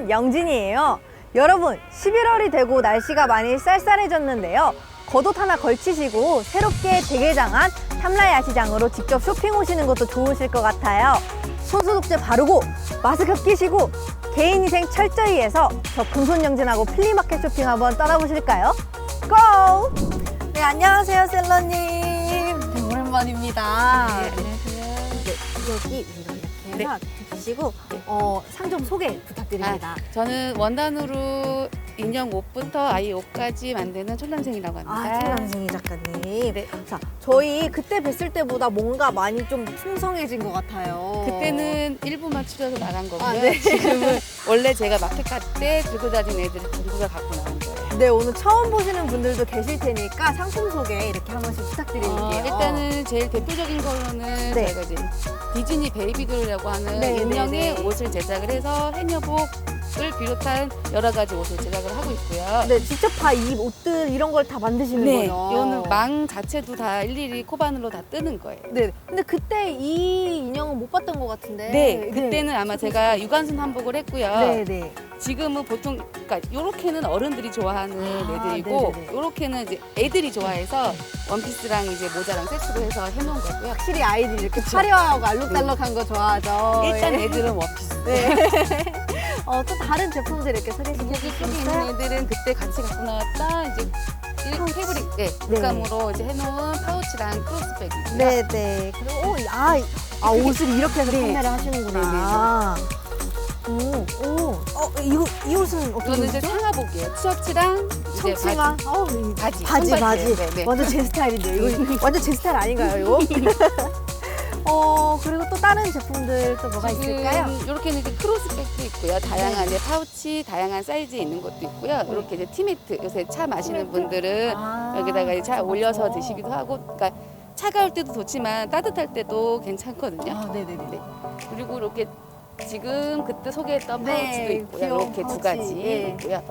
금손 영진이에요. 여러분, 11월이 되고 날씨가 많이 쌀쌀해졌는데요. 겉옷 하나 걸치시고 새롭게 재개장한 탐라 야시장으로 직접 쇼핑 오시는 것도 좋으실 것 같아요. 손소독제 바르고 마스크 끼시고 개인위생 철저히 해서 저 금손 영진하고 플리마켓 쇼핑 한번 떠나보실까요? 고! 네, 안녕하세요, 셀러님. 네, 오랜만입니다. 네, 안녕하세요. 네, 여기 이렇게 네. 해서 주시고 어, 상점 소개 부탁드립니다. 아, 저는 원단으로 인형 옷부터 아이 옷까지 만드는 촌남생이라고 합니다. 아, 김남승희 작가님. 네. 자, 저희 그때 뵀을 때보다 뭔가 많이 좀 풍성해진 것 같아요. 그때는 일부만 추려서 나간 거고요. 아, 네. 지금은 원래 제가 마켓 갈 때 들고 다니는 애들을 전부 다 갖고 거예요. 네, 오늘 처음 보시는 분들도 계실 테니까 상품 소개 이렇게 한 번씩 부탁드릴게요. 어, 일단은 제일 대표적인 거로는 네. 저희가 이제 디즈니 베이비돌이라고 하는 네, 인형의 네, 네. 옷을 제작을 해서 해녀복 을 비롯한 여러 가지 옷을 제작을 하고 있고요. 네, 직접 다 이 옷들 이런 걸 다 만드시는 네, 거죠? 이거는 망 자체도 다 일일이 코바늘로 다 뜨는 거예요. 네, 근데 그때 이 인형은 못 봤던 것 같은데. 네, 그때는 아마 제가 유관순 한복을 했고요. 네, 네. 지금은 보통 그러니까 요렇게는 어른들이 좋아하는 아, 애들이고 네네네. 요렇게는 이제 애들이 좋아해서 원피스랑 이제 모자랑 세트로 해서 해놓은 거고요. 확실히 아이들이 이렇게 화려하고 알록달록한 거 좋아하죠. 일단 예. 애들은 원피스. 네. 어, 또 다른 제품들 이렇게 소개시켜 여기 쪽에 주시겠어요? 있는 애들은 그때 같이 갖고 나왔다 이제 일- 파우치. 패브릭, 네, 네. 물감으로 이제 해놓은 파우치랑 크로스백이고요. 네, 네. 그리고 오, 아, 아 옷을 이렇게 해서 네. 판매를 하시는구나. 오, 오. 어, 이거 이 옷은 어떻게 이거는 이제? 상하복이에요. 티셔츠랑 이제 청치마. 바지. 어, 네. 바지, 바지. 바지. 네, 네. 완전 제 스타일인데요. 이거 완전 제 스타일 아닌가요, 이거? 어, 그리고 또 다른 제품들 또 뭐가 있을까요? 이렇게는 이제 크로스백도 있고요. 다양한 이제 파우치, 다양한 사이즈에 있는 것도 있고요. 이렇게 이제 티매트 요새 차 마시는? 분들은 아, 여기다가 이제 차 맞아, 올려서. 드시기도 하고, 그러니까 차가울 때도 좋지만 따뜻할 때도 괜찮거든요. 아, 네네네. 네. 그리고 이렇게 지금 그때 소개했던 네, 파우치도 있고요. 이렇게 두 파우치, 가지 예. 있고요.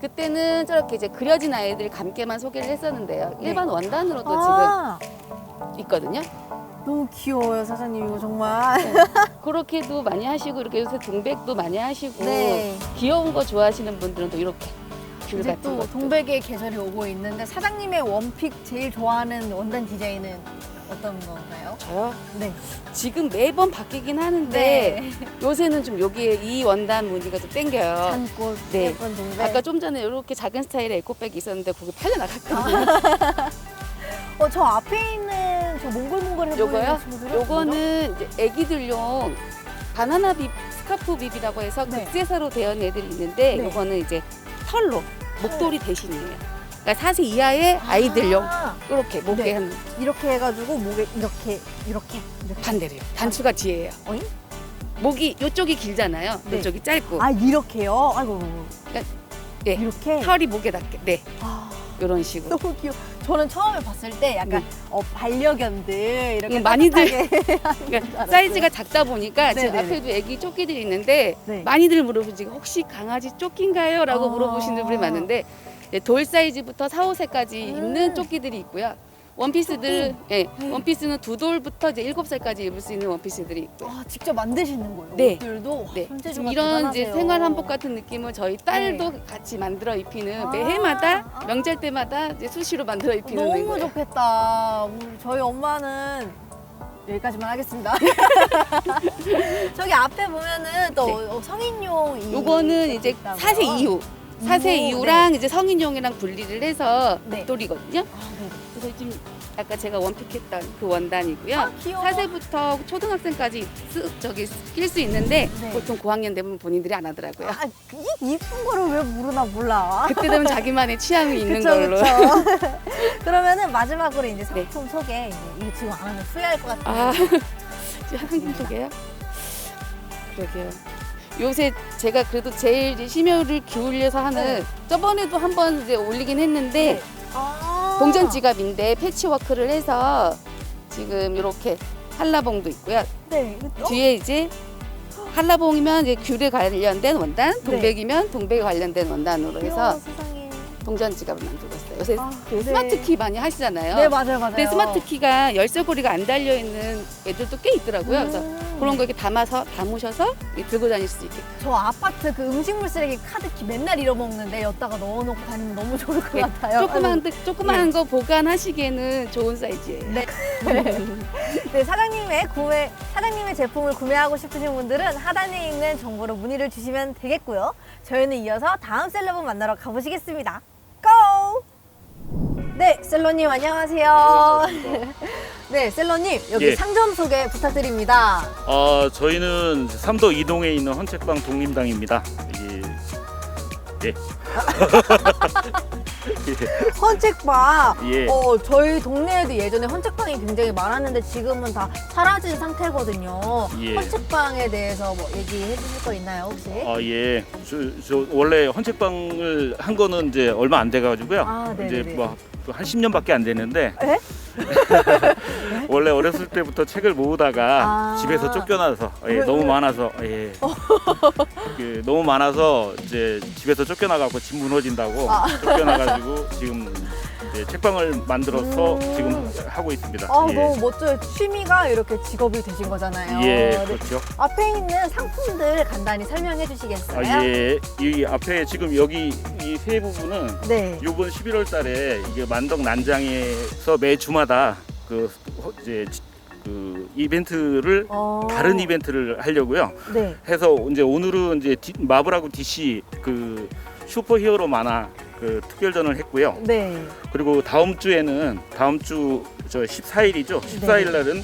그때는 저렇게 이제 그려진 아이들 감게만 소개를 했었는데요. 네. 일반 원단으로도 아, 지금 있거든요. 너무 귀여워요, 사장님. 이거 정말. 그렇게도 많이 하시고 이렇게 요새 동백도 많이 하시고 네. 귀여운 거 좋아하시는 분들은 또 이렇게 귤 이제 같은 또 것도 동백의 계절이 오고 있는데 사장님의 원픽 제일 좋아하는 원단 디자인은 어떤 건가요? 저요? 네. 지금 매번 바뀌긴 하는데 네. 요새는 좀 여기에 이 원단 무늬가 좀 땡겨요. 산꽃 네. 예쁜 동백. 아까 좀 전에 이렇게 작은 스타일의 에코백이 있었는데 그게 팔려나갔거든요. 어, 저 앞에 있는 저 몽글몽글해 요거요? 보이는 친구들은 요거는 이제 애기들용 바나나 빕, 스카프 빕이라고 해서 네. 극제사로 되어 있는 애들이 있는데 네. 요거는 이제 털로 목도리 대신이에요. 그러니까 4세 이하의 아이들용 아, 이렇게 목에 네. 하는 이렇게 해가지고 목에 이렇게 이렇게 이렇게. 반대로요. 단추가 뒤에요. 어잉? 목이 요쪽이 길잖아요. 네. 요쪽이 짧고 아 이렇게요? 아이고. 네. 이렇게. 털이 목에 닿게. 네. 아, 이런 식으로. 너무 귀여워. 저는 처음에 봤을 때 약간 네. 어, 반려견들 이렇게 음, 많이들 그러니까 사이즈가 작다 보니까 지금 네네네. 앞에도 애기 조끼들이 있는데 네. 많이들 물어보시고 혹시 강아지 조끼인가요? 라고 아. 물어보시는 분이 많은데 네, 돌 사이즈부터 4, 5세까지 음. 입는 조끼들이 있고요. 원피스들, 예, 네. 원피스는 두 돌부터 이제 일곱 살까지 입을 수 있는 원피스들이 있고 요. 아, 직접 만드시는 거예요. 네. 옷들도 네, 손재주가 지금 이런 이제 대단하세요. 생활 한복 같은 느낌을 저희 딸도 같이 만들어 입히는 매해마다 아. 명절 때마다 이제 수시로 만들어 입히는 너무 거예요. 좋겠다. 우리 저희 엄마는 여기까지만 하겠습니다. 저기 앞에 보면은 또 네. 어, 성인용 이 요거는 이제 있다고요? 4세 이후, 4세 오, 이후랑 이제 성인용이랑 분리를 해서 네. 목도리거든요. 아, 네. 그래서 지금 아까 제가 원픽했던 그 원단이고요. 아, 귀여워. 4세부터 초등학생까지 쓰, 저기 낄 수 있는데 네. 보통 고학년 되면 본인들이 안 하더라고요. 아, 이 이쁜 거를 왜 모르나 몰라. 그때 되면 자기만의 취향이 있는 그쵸, 걸로. 그쵸. 그러면은 마지막으로 이제 네. 상품 소개. 이제 이거 지금 안 하면 후회할 것 같아요. 아, 지금 한국 쪽이에요? 그러게요. 요새 제가 그래도 제일 이제 심혈을 기울여서 하는 네. 저번에도 한 번 이제 올리긴 했는데 아. 동전 지갑인데 패치워크를 해서 지금 이렇게 한라봉도 있고요. 네. 이거- 뒤에 이제 한라봉이면 이제 귤에 관련된 원단, 동백이면 동백에 관련된 원단으로 네. 귀여워, 해서 세상에. 동전 지갑을 만들고 요. 요새 아, 그 네. 스마트 키 많이 하시잖아요. 네, 맞아요, 맞아요. 근데 스마트 키가 열쇠고리가 안 달려 있는 애들도 꽤 있더라고요. 그래서 음. 그런 거 이렇게 담아서 담으셔서 이렇게 들고 다닐 수 있게. 저 아파트 그 음식물 쓰레기 카드키 맨날 잃어먹는데 여기다가 넣어놓고 다니면 너무 좋을 것 네, 같아요. 조그만 조그만 거 보관하시기에는 좋은 사이즈예요. 네. 네, 사장님의 구매, 사장님의 제품을 구매하고 싶으신 분들은 하단에 있는 정보로 문의를 주시면 되겠고요. 저희는 이어서 다음 셀럽을 만나러 가보시겠습니다. 고! 네, 셀러님 안녕하세요. 네, 셀러님 여기 예. 상점 소개 부탁드립니다. 어, 저희는 삼도 이동에 있는 헌책방 독림당입니다. 이게 예. 헌책방. 예. 어, 저희 동네에도 예전에 헌책방이 굉장히 많았는데 지금은 다 사라진 상태거든요. 예. 헌책방에 대해서 뭐 얘기해 주실 거 있나요, 혹시? 아 예. 저, 저 원래 헌책방을 한 거는 이제 얼마 안 돼가지고요. 아, 이제 네네네. 뭐한 10년밖에 안 됐는데 에? 원래 어렸을 때부터 책을 모으다가 아. 집에서 쫓겨나서 예, 왜, 너무 왜? 많아서 예. 그, 너무 많아서 이제 집에서 쫓겨나가고 집 무너진다고 아. 쫓겨나가지고 지금 이제 책방을 만들어서 음. 지금 하고 있습니다. 아, 예. 너무 멋져요. 취미가 이렇게 직업이 되신 거잖아요. 예, 네. 그렇죠. 앞에 있는 상품들 간단히 설명해 주시겠어요? 아, 예. 이 앞에 지금 여기 이 세 부분은 네. 이번 11월 달에 이게 만덕 난장에서 매 주마다 그 허- 이제 지- 그 이벤트를 어. 다른 이벤트를 하려고요. 네. 해서 이제 오늘은 이제 디- 마블하고 DC 그 슈퍼히어로 만화 그 특별전을 했고요. 네. 그리고 다음 주에는 다음 주 저 14일이죠. 14일 날은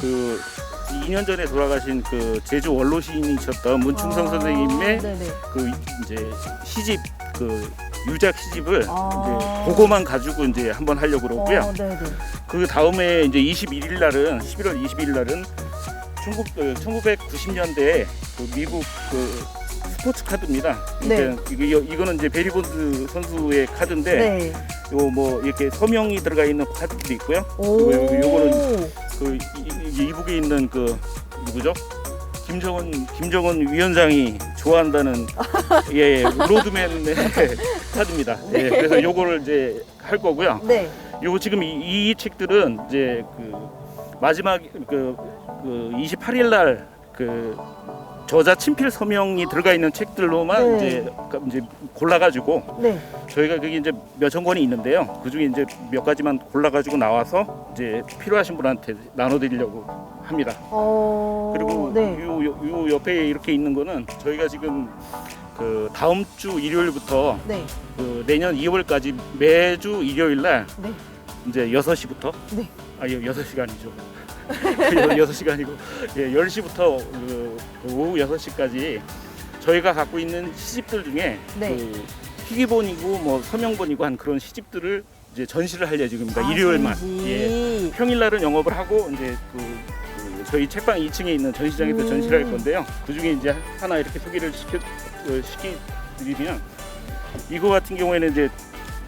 그 2년 전에 돌아가신 그 제주 원로 시인이셨던 문충성 아, 선생님의 네네. 그 이제 시집 그 유작 시집을 아. 이제 그거만 가지고 이제 한번 하려고 그러고요. 어, 네네. 그 다음에 이제 21일 날은 11월 22일 날은 중국 1990년대 그 미국 그 스포츠 카드입니다. 네. 그러니까 이거 이거는 이제 베리 본드 선수의 카드인데 네. 요뭐 이렇게 서명이 들어가 있는 카드도 있고요. 오. 그리고 요거는 그 이- 이- 이북에 있는 그 누구죠? 김정은 김정은 위원장이 좋아한다는 예, 예 로드맨의 카드입니다. 예, 그래서 요거를 이제 할 거고요. 네. 요거 지금 이, 이 책들은 이제 그 마지막 그, 그 28일 날그 저자 친필 서명이 들어가 있는 책들로만 네. 이제 이제 골라가지고 네. 저희가 그게 이제 몇천 권이 있는데요. 그 중에 이제 몇 가지만 골라가지고 나와서 이제 필요하신 분한테 나눠드리려고 합니다. 어. 그리고 네. 요, 요, 요 옆에 이렇게 있는 거는 저희가 지금 그 다음 주 일요일부터 네. 그 내년 2월까지 매주 일요일 날 네. 이제 6시부터 네. 아, 6시가 아니죠. 6시가 아니고 예, 10시부터 그, 그 오후 6시까지 저희가 갖고 있는 시집들 중에 네. 그 희귀본이고 뭐 서명본이고 한 그런 시집들을 이제 전시를 할 예정입니다. 아, 일요일만. 전시. 예. 평일 날은 영업을 하고 이제 그, 그 저희 책방 2층에 있는 전시장에서 음. 전시를 할 건데요. 그 중에 이제 하나 이렇게 소개를 시켜 어, 시키드리면 이거 같은 경우에는 이제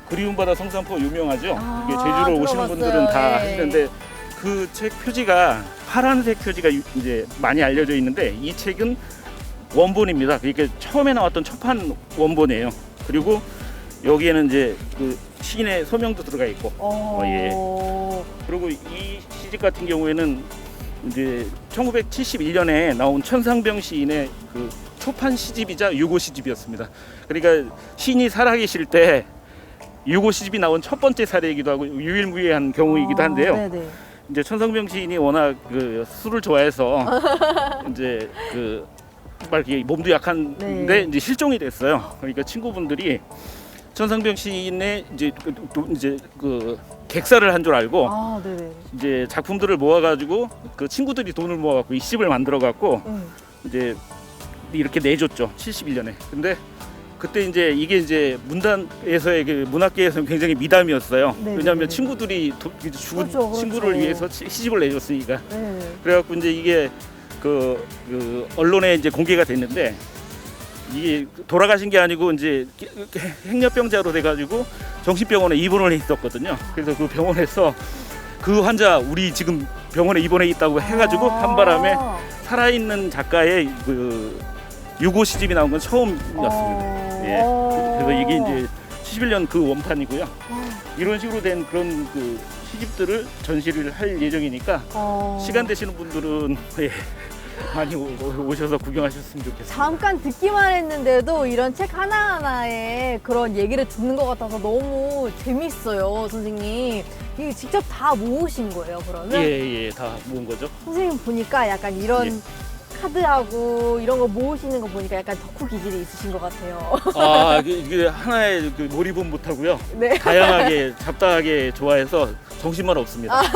그리움 바다 성산포 유명하죠. 아, 이게 제주로 오시는 들어봤어요. 분들은 다 예. 하시는데 그 책 표지가 파란색 표지가 유- 이제 많이 알려져 있는데 이 책은 원본입니다. 그러니까 처음에 나왔던 첫판 원본이에요. 그리고 여기에는 이제 그 시인의 서명도 들어가 있고 어. 예. 그리고 이 시집 같은 경우에는 이제 1971년에 나온 천상병 시인의 그 초판 시집이자 유고 시집이었습니다. 그러니까 시인이 살아계실 때 유고 시집이 나온 첫 번째 사례이기도 하고 유일무이한 경우이기도 한데요. 아, 네네. 이제 천상병 시인이 워낙 그 술을 좋아해서 이제 그막 이렇게 몸도 약한데 네. 이제 실종이 됐어요. 그러니까 친구분들이 천상병 시인의 이제 그, 도- 이제 그 객사를 한 줄 알고 아, 네네. 이제 작품들을 모아가지고 그 친구들이 돈을 모아갖고 이 시집을 만들어갖고 음. 이제 이렇게 내줬죠. 71년에. 근데 그때 이제 이게 이제 문단에서의 그 문학계에서는 굉장히 미담이었어요. 네, 왜냐하면. 친구들이 도, 죽은 그렇죠, 그렇죠. 친구를 위해서 시- 시집을 내줬으니까. 네. 그래갖고 이제 이게 그, 그 언론에 이제 공개가 됐는데 이게 돌아가신 게 아니고 이제 행렬병자로 돼가지고 정신병원에 입원을 해 있었거든요. 그래서 그 병원에서 그 환자 우리 지금 병원에 입원해 있다고 해가지고 아. 한바람에 살아있는 작가의 그 유고 시집이 나온 건 처음이었습니다. 어. 예. 그래서 이게 이제 71년 그 원판이고요. 아. 이런 식으로 된 그런 그 시집들을 전시를 할 예정이니까 어. 시간 되시는 분들은 예, 많이 오, 오셔서 구경하셨으면 좋겠습니다. 잠깐 듣기만 했는데도 이런 책 하나하나에 그런 얘기를 듣는 것 같아서 너무 재밌어요, 선생님. 이게 직접 다 모으신 거예요, 그러면? 예 예 다 모은 거죠. 선생님 보니까 약간 이런 예. 카드하고 이런 거 모으시는 거 보니까 약간 덕후 기질이 있으신 것 같아요. 아 그- 이게 하나의 그 몰입은 못하고요. 네. 다양하게 잡다하게 좋아해서 정신만 없습니다. 네.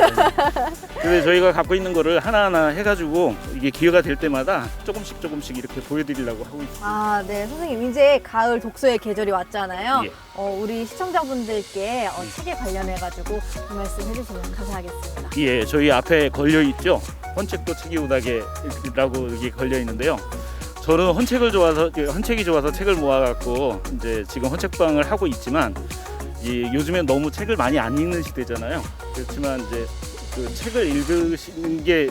그래서 저희가 갖고 있는 거를 하나하나 해가지고 이게 기회가 될 때마다 조금씩 조금씩 이렇게 보여드리려고 하고 있습니다. 아, 네. 선생님, 이제 가을 독서의 계절이 왔잖아요. 예. 어, 우리 시청자분들께 어, 음. 책에 관련해가지고 한 말씀 해주시면 감사하겠습니다. 예, 저희 앞에 걸려 있죠. 헌책도 책이 오다게라고 이게 걸려 있는데요. 저는 헌책을 좋아서 그 헌책이 좋아서 책을 모아갖고 이제 지금 헌책방을 하고 있지만 이 요즘엔 너무 책을 많이 안 읽는 시대잖아요. 그렇지만 이제 그 책을 읽으시는 게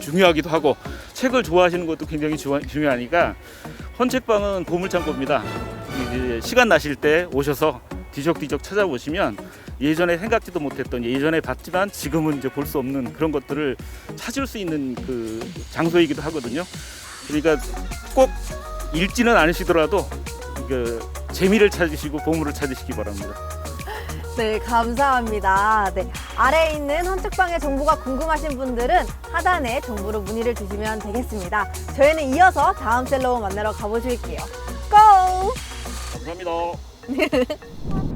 중요하기도 하고 책을 좋아하시는 것도 굉장히 중요- 중요하니까 헌책방은 보물창고입니다. 이제 시간 나실 때 오셔서 뒤적뒤적 찾아보시면 예전에 생각지도 못했던 예전에 봤지만 지금은 이제 볼 수 없는 그런 것들을 찾을 수 있는 그 장소이기도 하거든요. 그러니까 꼭 읽지는 않으시더라도 그 재미를 찾으시고 보물을 찾으시기 바랍니다. 네, 감사합니다. 네, 아래에 있는 헌책방의 정보가 궁금하신 분들은 하단에 정보로 문의를 주시면 되겠습니다. 저희는 이어서 다음 셀러 만나러 가보실게요. 고! 감사합니다. 呵。